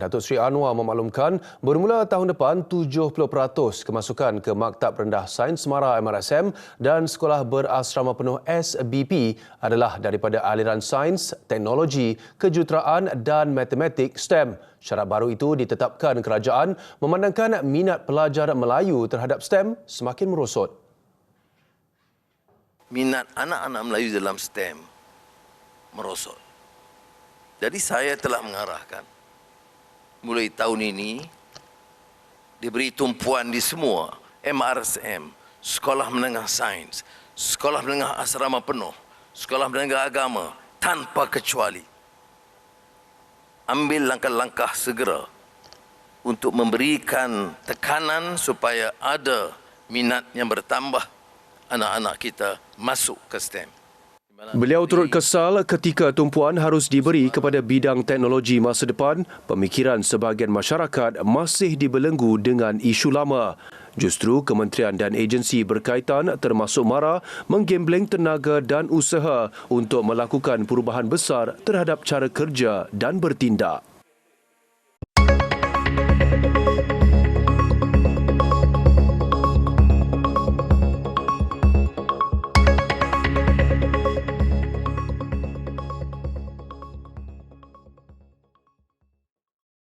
Datuk Seri Anwar memaklumkan bermula tahun depan 70% kemasukan ke Maktab Rendah Sains Semara MRSM dan Sekolah Berasrama Penuh SBP adalah daripada aliran sains, teknologi, kejuruteraan dan matematik STEM. Syarat baru itu ditetapkan kerajaan memandangkan minat pelajar Melayu terhadap STEM semakin merosot. minat anak-anak Melayu dalam STEM merosot. Jadi saya telah mengarahkan mulai tahun ini diberi tumpuan di semua MRSM, Sekolah Menengah Sains, Sekolah Menengah Asrama Penuh, Sekolah Menengah Agama tanpa kecuali. Ambil langkah-langkah segera untuk memberikan tekanan supaya ada minat yang bertambah anak-anak kita masuk ke STEM. Beliau turut kesal ketika tumpuan harus diberi kepada bidang teknologi masa depan, pemikiran sebahagian masyarakat masih dibelenggu dengan isu lama. Justru kementerian dan agensi berkaitan termasuk MARA menggembleng tenaga dan usaha untuk melakukan perubahan besar terhadap cara kerja dan bertindak.